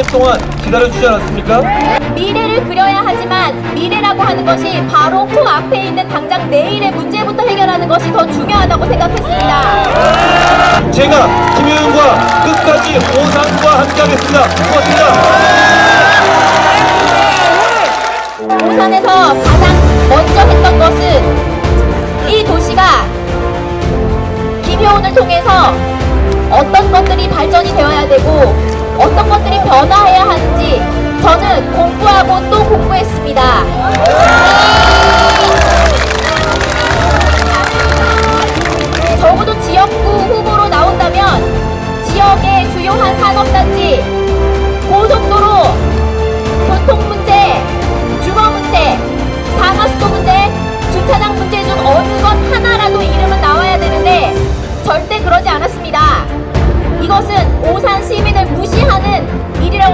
오랫동안 기다려주지 않았습니까? 미래를 그려야 하지만 미래라고 하는 것이 바로 코 앞에 있는 당장 내일의 문제부터 해결하는 것이 더 중요하다고 생각했습니다. 제가 김효윤과 끝까지 오산과 함께하겠습니다. 고맙습니다. 부산에서 가장 먼저 했던 것은 이 도시가 김효은을 통해서 어떤 것들이 발전이 되어야 되고 어떤 것들이 변화해야 하는지 저는 공부하고 또 공부했습니다.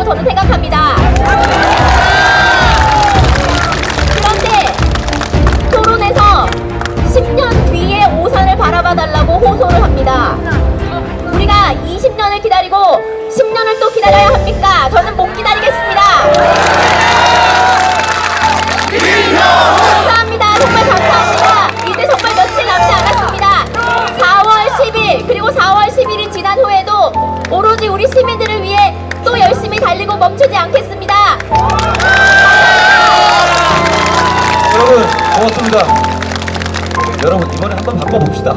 저는 생각합니다. 그런데 토론에서 10년 뒤에 오산을 바라봐 달라고 호소를 합니다. 우리가 20년을 기다리고 10년을 또 기다려야 합니까? 저는 못 기다리겠습니다. 감사합니다. 정말 감사합니다. 이제 정말 며칠 남지 않았습니다. 4월 10일 그리고 4월 10일이 지난 후에도 오로지 우리 시민들 열심히 달리고 멈추지 않겠습니다. 여러분 고맙습니다. 여러분 이번에 한번 바꿔봅시다.